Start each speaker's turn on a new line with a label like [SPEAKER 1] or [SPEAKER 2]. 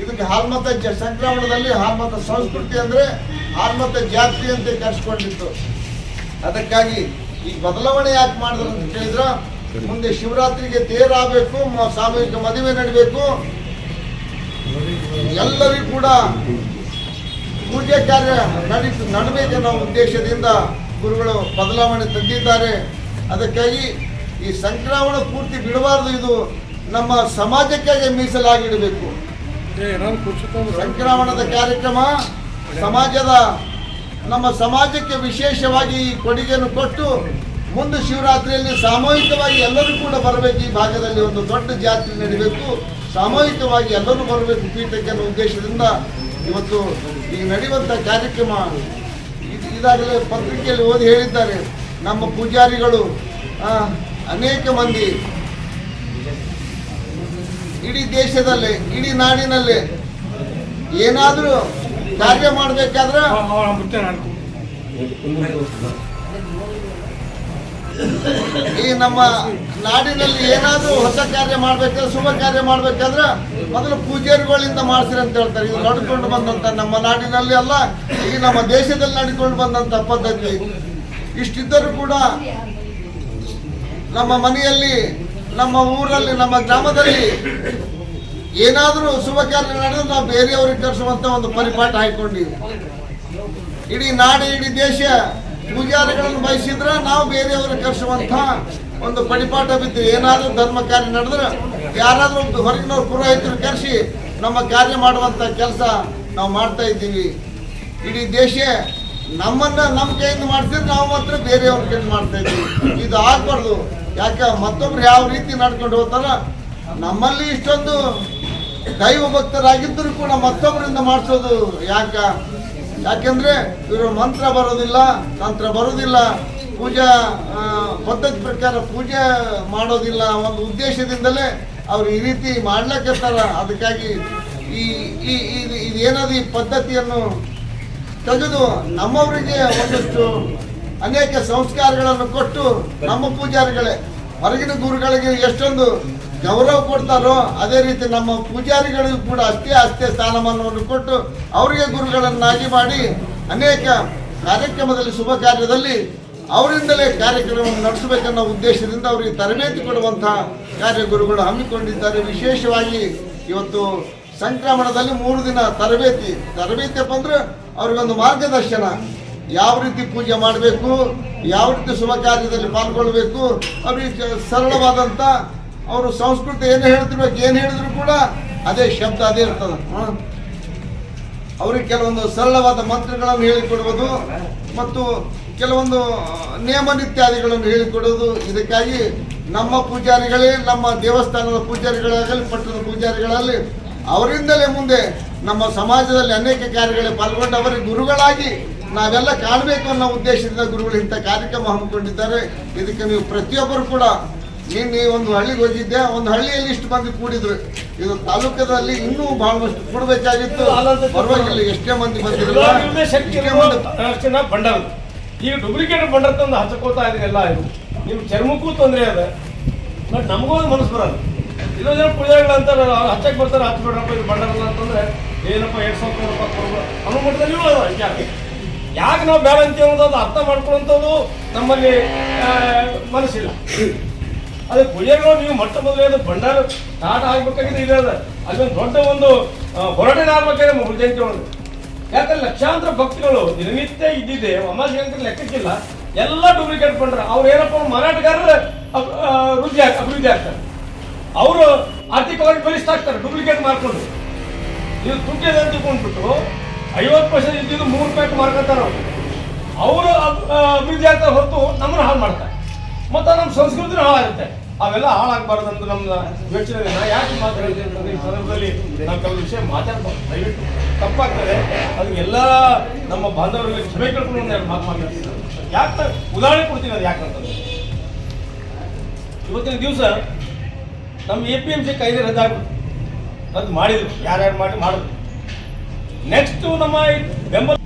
[SPEAKER 1] ಇದಕ್ಕೆ ಹಾಲ್ಮತ ಜ ಸಂಕ್ರಮಣದಲ್ಲಿ ಹಾಲ್ಮತ ಸಂಸ್ಕೃತಿ ಅಂದ್ರೆ ಹಾಲ್ಮತ ಜಾತಿ ಅಂತ ಕರೆಸ್ಕೊಂಡಿತ್ತು ಅದಕ್ಕಾಗಿ ಈ ಬದಲಾವಣೆ ಯಾಕೆ ಮಾಡಿದ್ರು ಅಂತ ಕೇಳಿದ್ರ, ಮುಂದೆ ಶಿವರಾತ್ರಿಗೆ ತೇರಾಗಬೇಕು ಸಾಮೂಹಿಕ ಮದುವೆ ನಡಬೇಕು. ಎಲ್ಲರಿಗೂ ಕೂಡ ಪೂಜೆ ಕಾರ್ಯ ನಡೀತು ನಡಬೇಕೆನ್ನೋ ಉದ್ದೇಶದಿಂದ ಗುರುಗಳು ಬದಲಾವಣೆ ತಂದಿದ್ದಾರೆ. ಅದಕ್ಕಾಗಿ ಈ ಸಂಕ್ರಮಣ ಪೂರ್ತಿ ಬಿಡಬಾರ್ದು ಇದು. ನಮ್ಮ ಸಮಾಜಕ್ಕಾಗಿ ಮೀಸಲಾಗಿಡಬೇಕು. ಸಂಕ್ರಮಣದ ಕಾರ್ಯಕ್ರಮ ಸಮಾಜದ ನಮ್ಮ ಸಮಾಜಕ್ಕೆ ವಿಶೇಷವಾಗಿ ಈ ಕೊಡುಗೆಯನ್ನು ಕೊಟ್ಟು ಮುಂದೆ ಶಿವರಾತ್ರಿಯಲ್ಲಿ ಸಾಮೂಹಿಕವಾಗಿ ಎಲ್ಲರೂ ಕೂಡ ಬರಬೇಕು. ಈ ಭಾಗದಲ್ಲಿ ಒಂದು ದೊಡ್ಡ ಜಾತ್ರೆ ನಡೀಬೇಕು. ಸಾಮೂಹಿಕವಾಗಿ ಎಲ್ಲರೂ ಬರಬೇಕು ಪೀಠಕ್ಕೆ ಅನ್ನೋ ಉದ್ದೇಶದಿಂದ ಇವತ್ತು ಈ ನಡೆಯುವಂಥ ಕಾರ್ಯಕ್ರಮ ಇದ್- ಇದಾಗಲೇ ಪತ್ರಿಕೆಯಲ್ಲಿ ಓದಿ ಹೇಳಿದ್ದಾರೆ. ನಮ್ಮ ಪೂಜಾರಿಗಳು ಅನೇಕ ಮಂದಿ ಇಡೀ ದೇಶದಲ್ಲಿ ಇಡೀ ನಾಡಿನಲ್ಲಿ ಏನಾದರೂ ಕಾರ್ಯ ಮಾಡಬೇಕಾದ್ರೆ ಈ ನಮ್ಮ ನಾಡಿನಲ್ಲಿ ಏನಾದರೂ ಹೊಸ ಕಾರ್ಯ ಮಾಡ್ಬೇಕಾದ್ರೆ ಶುಭ ಕಾರ್ಯ ಮಾಡ್ಬೇಕಾದ್ರೆ ಮೊದಲು ಪೂಜಾರಿಗಳಿಂದ ಮಾಡ್ಸಿರಿ ಅಂತ ಹೇಳ್ತಾರೆ. ಇದು ನಡ್ಕೊಂಡು ಬಂದಂತ ನಮ್ಮ ನಾಡಿನಲ್ಲಿ ಅಲ್ಲ ಈ ನಮ್ಮ ದೇಶದಲ್ಲಿ ನಡ್ಕೊಂಡು ಬಂದಂತ ಪದ್ಧತಿ. ಇಷ್ಟಿದ್ದರೂ ಕೂಡ ನಮ್ಮ ಮನೆಯಲ್ಲಿ ನಮ್ಮ ಊರಲ್ಲಿ, ನಮ್ಮ ಗ್ರಾಮದಲ್ಲಿ ಏನಾದರೂ ಶುಭ ಕಾರ್ಯ ನಡೆದ್ರೆ ನಾವು ಬೇರೆಯವ್ರಿಗೆ ಕರೆಸುವಂತ ಒಂದು ಪರಿಪಾಠ ಹಾಕೊಂಡಿವಿ ಇಡೀ ನಾಡು, ಇಡೀ ದೇಶ ಪೂಜಾರಿಗಳನ್ನು ಬಯಸಿದ್ರೆ ನಾವು ಬೇರೆಯವ್ರಿಗೆ ಕರೆಸುವಂತ ಒಂದು ಪರಿಪಾಠ ಬಿದ್ದು ಏನಾದರೂ ಧರ್ಮ ಕಾರ್ಯ ನಡೆದ್ರೆ ಯಾರಾದರೂ ಹೊರಗಿನವ್ರು ಪುರೋಹಿತರು ಕರೆಸಿ ನಮ್ಮ ಕಾರ್ಯ ಮಾಡುವಂತ ಕೆಲಸ ನಾವು ಮಾಡ್ತಾ ಇದ್ದೀವಿ. ಇಡೀ ದೇಶ ನಮ್ಮನ್ನ ನಮ್ಮ ಕೈಯಿಂದ ಮಾಡ್ತಿದ್ರೆ ನಾವು ಮಾತ್ರ ಬೇರೆಯವ್ರ ಕೈಯಿಂದ ಮಾಡ್ತಾ ಇದ್ದೀವಿ. ಇದು ಆಗ್ಬಾರ್ದು. ಯಾಕೆ ಮತ್ತೊಬ್ರು ಯಾವ ರೀತಿ ನಡ್ಕೊಂಡು ಹೋಗ್ತಾರ, ನಮ್ಮಲ್ಲಿ ಇಷ್ಟೊಂದು ದೈವ ಭಕ್ತರಾಗಿದ್ದರೂ ಕೂಡ ಮತ್ತೊಬ್ಬರಿಂದ ಮಾಡಿಸೋದು ಯಾಕ? ಯಾಕೆಂದ್ರೆ ಇವರು ಮಂತ್ರ ಬರೋದಿಲ್ಲ, ತಂತ್ರ ಬರೋದಿಲ್ಲ, ಪೂಜಾ ಪದ್ಧತಿ ಪ್ರಕಾರ ಪೂಜೆ ಮಾಡೋದಿಲ್ಲ ಒಂದು ಉದ್ದೇಶದಿಂದಲೇ ಅವ್ರು ಈ ರೀತಿ ಮಾಡ್ಲಕ್ಕಿರ್ತಾರ ಅದಕ್ಕಾಗಿ ಈ ಈ ಇದು ಇದೇನದು ಈ ಪದ್ಧತಿಯನ್ನು ತೆಗೆದು ನಮ್ಮವರಿಗೆ ಒಂದಷ್ಟು ಅನೇಕ ಸಂಸ್ಕಾರಗಳನ್ನು ಕೊಟ್ಟು ನಮ್ಮ ಪೂಜಾರಿಗಳೇ, ಹೊರಗಿನ ಗುರುಗಳಿಗೆ ಎಷ್ಟೊಂದು ಗೌರವ ಕೊಡ್ತಾರೋ ಅದೇ ರೀತಿ ನಮ್ಮ ಪೂಜಾರಿಗಳಿಗೂ ಕೂಡ ಅಷ್ಟೇ ಅಷ್ಟೇ ಸ್ಥಾನಮಾನವನ್ನು ಕೊಟ್ಟು ಅವರಿಗೆ ಗುರುಗಳನ್ನಾಗಿ ಮಾಡಿ ಅನೇಕ ಕಾರ್ಯಕ್ರಮದಲ್ಲಿ, ಶುಭ ಕಾರ್ಯದಲ್ಲಿ ಅವರಿಂದಲೇ ಕಾರ್ಯಕ್ರಮವನ್ನು ನಡೆಸಬೇಕನ್ನೋ ಉದ್ದೇಶದಿಂದ ಅವರಿಗೆ ತರಬೇತಿ ಕೊಡುವಂತಹ ಕಾರ್ಯ ಗುರುಗಳು ಹಮ್ಮಿಕೊಂಡಿದ್ದಾರೆ. ವಿಶೇಷವಾಗಿ ಇವತ್ತು ಸಂಕ್ರಮಣದಲ್ಲಿ ಮೂರು ದಿನ ತರಬೇತಿ. ತರಬೇತಿಯಪ್ಪ ಅಂದ್ರೆ ಅವ್ರಿಗೊಂದು ಮಾರ್ಗದರ್ಶನ. ಯಾವ ರೀತಿ ಪೂಜೆ ಮಾಡಬೇಕು, ಯಾವ ರೀತಿ ಶುಭ ಕಾರ್ಯದಲ್ಲಿ ಪಾಲ್ಗೊಳ್ಬೇಕು ಅವರಿಗೆ ಸರಳವಾದಂಥ ಅವರು ಸಂಸ್ಕೃತಿ ಏನು ಹೇಳ್ತಿರ್ಬೇಕು ಏನು ಹೇಳಿದ್ರು ಕೂಡ ಅದೇ ಶಬ್ದ ಅದೇ ಇರ್ತದೆ? ಅವ್ರಿಗೆ ಕೆಲವೊಂದು ಸರಳವಾದ ಮಂತ್ರಗಳನ್ನು ಹೇಳಿಕೊಡುವುದು ಮತ್ತು ಕೆಲವೊಂದು ನಿಯಮ ನಿತ್ಯಾದಿಗಳನ್ನು ಹೇಳಿಕೊಡುವುದು ಇದಕ್ಕಾಗಿ ನಮ್ಮ ಪೂಜಾರಿಗಳೇ, ನಮ್ಮ ದೇವಸ್ಥಾನದ ಪೂಜಾರಿಗಳಾಗಲಿ, ಪಟ್ಟಣದ ಪೂಜಾರಿಗಳಲ್ಲಿ ಅವರಿಂದಲೇ ಮುಂದೆ ನಮ್ಮ ಸಮಾಜದಲ್ಲಿ ಅನೇಕ ಕಾರ್ಯಗಳಲ್ಲಿ ಪಾಲ್ಗೊಂಡು ಅವರಿಗೆ ಗುರುಗಳಾಗಿ ನಾವೆಲ್ಲ ಕಾಣಬೇಕು ಅನ್ನೋ ಉದ್ದೇಶದಿಂದ ಗುರುಗಳು ಇಂಥ ಕಾರ್ಯಕ್ರಮ ಹಮ್ಮಿಕೊಂಡಿದ್ದಾರೆ. ಇದಕ್ಕೆ ನೀವು ಪ್ರತಿಯೊಬ್ಬರು ಕೂಡ ನಿನ್ನೆ ಒಂದು ಹಳ್ಳಿಗೆ ಹೋಗಿದ್ದೆ. ಒಂದು ಹಳ್ಳಿಯಲ್ಲಿ ಇಷ್ಟು ಮಂದಿ ಕೂಡಿದ್ರು. ಇದು ತಾಲೂಕದಲ್ಲಿ ಇನ್ನೂ ಬಹಳಷ್ಟು ಕೂಡಬೇಕಾಗಿತ್ತು. ಪರವಾಗಿಲ್ಲ ಎಷ್ಟೇ ಮಂದಿ ಬಂದಿರಲ್ಲ.
[SPEAKER 2] ಈಗ ಡೂಪ್ಲಿಕೇಟ್ ಬಂಡಾರ ತಂದು ಹಚ್ಕೋತಾ ಇದ್ರೆಲ್ಲ ಇದು. ನಿಮ್ಮ ಚರ್ಮಕ್ಕೂ ತೊಂದರೆ ಅದ ಬಟ್ ನಮಗೂ ಒಂದು ಮನಸ್ಸು ಬರಲ್ಲ. ಇರೋ ಜನ ಪೂಜಾರಿಗಳು ಅಂತಾರೆ ಅವ್ರು ಹಚ್ಚಕ್ಕೆ ಬರ್ತಾರೆ ಹಚ್ಬಿಡ್ರಪ್ಪ ಇದು ಬಂಡಾರಲ್ಲ ಅಂತಂದ್ರೆ ಏನಪ್ಪ ಎರಡು ಸಾವಿರ ರೂಪಾಯಿ ಕೊಡ್ಬೋದು ಅನ್ನೋ ಮಟ್ಟದಲ್ಲಿ ಯಾಕೆ ನಾವು ಬೇಡ ಅಂತೀವಿ ಅನ್ನೋದು ಅರ್ಥ ಮಾಡ್ಕೊಳ್ಳೋಂಥದ್ದು ನಮ್ಮಲ್ಲಿ ಮನಸ್ಸಿಲ್ಲ. ಅದೇ ಪೂಜೆಗಳು ನೀವು ಮೊಟ್ಟ ಮೊದಲೇ ಭಂಡಾರ ಸ್ಟಾರ್ಟ್ ಆಗ್ಬೇಕಾಗಿದೆ ಇದೆ ಅದ. ಅದೊಂದು ದೊಡ್ಡ ಒಂದು ಹೊರಟೆ ಆಗ್ಬೇಕಾಗಿದೆ ಮೂರು ಜಯಂತಿ ಒಳಗೆ ಯಾಕಂದ್ರೆ ಲಕ್ಷಾಂತರ ಭಕ್ತಿಗಳು ದಿನನಿತ್ಯ ಇದ್ದಿದೆ. ಅಮಾವಾಸ್ಯೆ ಅಂತ ಲೆಕ್ಕಕ್ಕಿಲ್ಲ. ಎಲ್ಲ ಡೂಪ್ಲಿಕೇಟ್ ಬಂಡ್ರ. ಅವ್ರು ಏನಪ್ಪ ಮಾರಾಟಗಾರರ ಆಗ್ತಾರೆ ವೃದ್ಧಿ ಆಗ್- ಅಭಿವೃದ್ಧಿ ಆಗ್ತಾರೆ. ಅವರು ಆರ್ಥಿಕವಾಗಿ ಬಲಿಷ್ಠ ಆಗ್ತಾರೆ ಡೂಪ್ಲಿಕೇಟ್ ಮಾಡ್ಕೊಂಡು. ನೀವು ದುಡ್ಡಿದೆ ಅಂತ ಐವತ್ತು ಪರ್ಸೆಂಟ್ ಇದ್ದಿದ್ದು ಮೂರು ರೂಪಾಯಿ ಮಾರ್ಕತ್ತಾರ ಅವರು. ಅಭಿವೃದ್ಧಿ ಆಗ್ತಾರೆ ಹೊರತು ನಮ್ಮನ್ನು ಹಾಳು ಮಾಡ್ತಾರೆ. ಮತ್ತು ನಮ್ಮ ಸಂಸ್ಕೃತಿನೂ ಹಾಳಾಗುತ್ತೆ. ಅವೆಲ್ಲ ಹಾಳಾಗಬಾರ್ದು ಅಂತ ನಮ್ಮ ಯೋಚನೆ ನಾನು ಯಾಕೆ ಮಾತಾಡ್ತೀನಿ ಅಂತಂದ್ರೆ ಈ ಸಂದರ್ಭದಲ್ಲಿ ನಾವು ಕೆಲವು ವಿಷಯ ಮಾತಾಡ್ಬೋದು ದಯವಿಟ್ಟು. ತಪ್ಪಾಗ್ತದೆ. ಅದಕ್ಕೆ ಎಲ್ಲ ನಮ್ಮ ಬಾಂಧವರಿಗೆ ಕ್ಷಮೆ ಕೇಳ್ಕೊಂಡು ಎರಡು ಮಾತು ಮಾತಾಡ್ತೀನಿ. ಯಾಕೆ ಉದಾಹರಣೆ ಕೊಡ್ತೀನಿ ಅದು ಯಾಕಂತಂದ್ರೆ ಇವತ್ತಿನ ದಿವಸ ನಮ್ಮ ಎ ಪಿ ಎಂ ಸಿ ಕಾಯ್ದೆ ರದ್ದಾಗ್ಬಿಟ್ಟು ರದ್ದು ಮಾಡಿದ್ರು. ಯಾರ್ಯಾರು ಮಾಡಿ, ಮಾಡಿದ್ರು. ನೆಕ್ಸ್ಟ್ ನಮ್ಮ ಈ ಬೆಂಬಲ